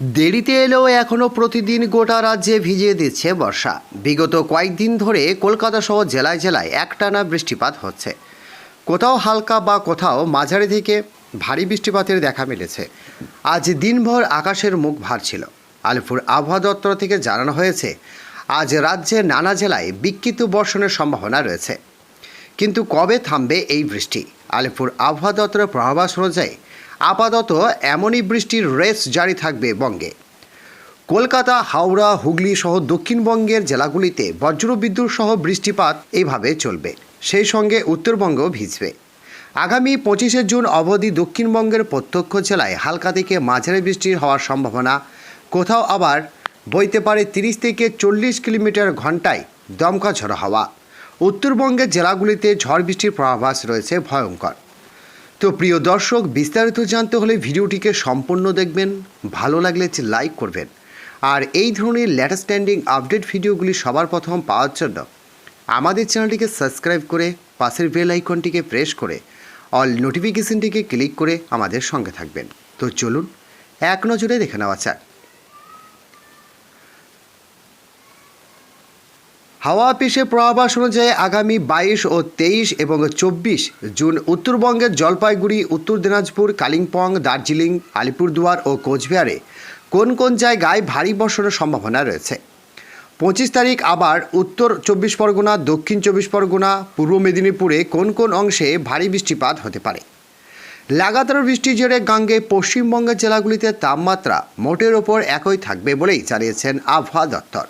দেরিতে এলেও এখনও প্রতিদিন গোটা রাজ্যে ভিজিয়ে দিচ্ছে বর্ষা। বিগত কয়েকদিন ধরে কলকাতা সহ জেলায় জেলায় একটানা বৃষ্টিপাত হচ্ছে। কোথাও হালকা বা কোথাও মাঝারি থেকে ভারী বৃষ্টিপাতের দেখা মিলেছে। আজ দিনভর আকাশের মুখ ভার ছিল। আলিপুর আবহাওয়া দপ্তর থেকে জানানো হয়েছে, আজ রাজ্যের নানা জেলায় বিক্ষিপ্ত বর্ষণের সম্ভাবনা রয়েছে। কিন্তু কবে থামবে এই বৃষ্টি? আলিপুর আবহাওয়া দপ্তরের পূর্বাভাস অনুযায়ী আপাতত এমনই বৃষ্টির রেস জারি থাকবে বঙ্গে। কলকাতা, হাওড়া, হুগলি সহ দক্ষিণবঙ্গের জেলাগুলিতে বজ্রবিদ্যুৎ সহ বৃষ্টিপাত এইভাবে চলবে। সেই সঙ্গে উত্তরবঙ্গও ভিজবে। আগামী পঁচিশে জুন অবধি দক্ষিণবঙ্গের প্রত্যক্ষ জেলায় হালকা থেকে মাঝারি বৃষ্টির হওয়ার সম্ভাবনা। কোথাও আবার বইতে পারে তিরিশ থেকে চল্লিশ কিলোমিটার ঘন্টায় দমকা ঝড়ো হাওয়া। উত্তরবঙ্গের জেলাগুলিতে ঝড় বৃষ্টির পূর্বাভাস রয়েছে ভয়ঙ্কর। তো প্রিয় দর্শক, বিস্তারিত জানতে হলে ভিডিওটিকে সম্পূর্ণ দেখবেন, ভালো লাগলে লাইক করবেন। আর এই ধরনের লেটেস্ট স্ট্যান্ডিং আপডেট ভিডিওগুলি সবার প্রথম পাওয়ার জন্য আমাদের চ্যানেলটিকে সাবস্ক্রাইব করে পাশের বেল আইকনটিকে প্রেস করে অল নোটিফিকেশনটিকে ক্লিক করে আমাদের সঙ্গে থাকবেন। তো চলুন, এক নজরে দেখে নেওয়া যাক। হাওয়া অফিসের পূর্বাভাস অনুযায়ী আগামী বাইশ ও তেইশ এবং চব্বিশ জুন উত্তরবঙ্গের জলপাইগুড়ি, উত্তর দিনাজপুর, কালিম্পং, দার্জিলিং, আলিপুরদুয়ার ও কোচবিহারে কোন কোন জায়গায় ভারী বর্ষণের সম্ভাবনা রয়েছে। পঁচিশ তারিখ আবার উত্তর চব্বিশ পরগনা, দক্ষিণ চব্বিশ পরগনা, পূর্ব মেদিনীপুরে কোন কোন অংশে ভারী বৃষ্টিপাত হতে পারে। লাগাতার বৃষ্টির জেরে গাঙ্গে পশ্চিমবঙ্গের জেলাগুলিতে তাপমাত্রা মোটের ওপর একই থাকবে বলেই জানিয়েছেন আবহাওয়া দপ্তর।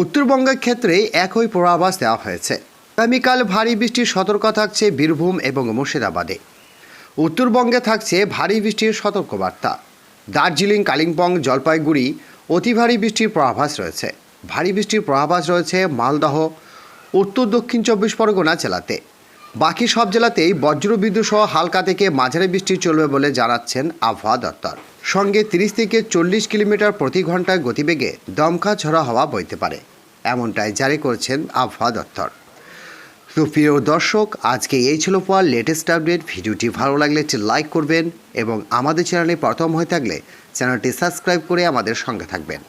উত্তরবঙ্গের ক্ষেত্রে একই পূর্বাভাস দেওয়া হয়েছে। আগামীকাল ভারী বৃষ্টির সতর্ক থাকছে বীরভূম এবং মুর্শিদাবাদে। উত্তরবঙ্গে থাকছে ভারী বৃষ্টির সতর্কবার্তা। দার্জিলিং, কালিম্পং, জলপাইগুড়ি অতি ভারী বৃষ্টির পূর্বাভাস রয়েছে। ভারী বৃষ্টির পূর্বাভাস রয়েছে মালদহ, উত্তর দক্ষিণ চব্বিশ পরগনা জেলাতে। বাকি সব জেলাতেই বজ্রবিদ্যুৎ সহ হালকা থেকে মাঝারি বৃষ্টি চলবে বলে জানাচ্ছেন আবহাওয়া দপ্তর। সঙ্গে তিরিশ থেকে চল্লিশ কিলোমিটার প্রতি ঘন্টায় গতিবেগে দমকা ঝরা হওয়া বইতে পারে। এমনটাই জারি করেছেন আবহাওয়া দপ্তর। তো প্রিয় দর্শক, আজকে এই ছিল পর লেটেস্ট আপডেট। ভিডিওটি ভালো লাগলে একটি লাইক করবেন এবং আমাদের চ্যানেলে প্রথম হয়ে থাকলে চ্যানেলটি সাবস্ক্রাইব করে আমাদের সঙ্গে থাকবেন।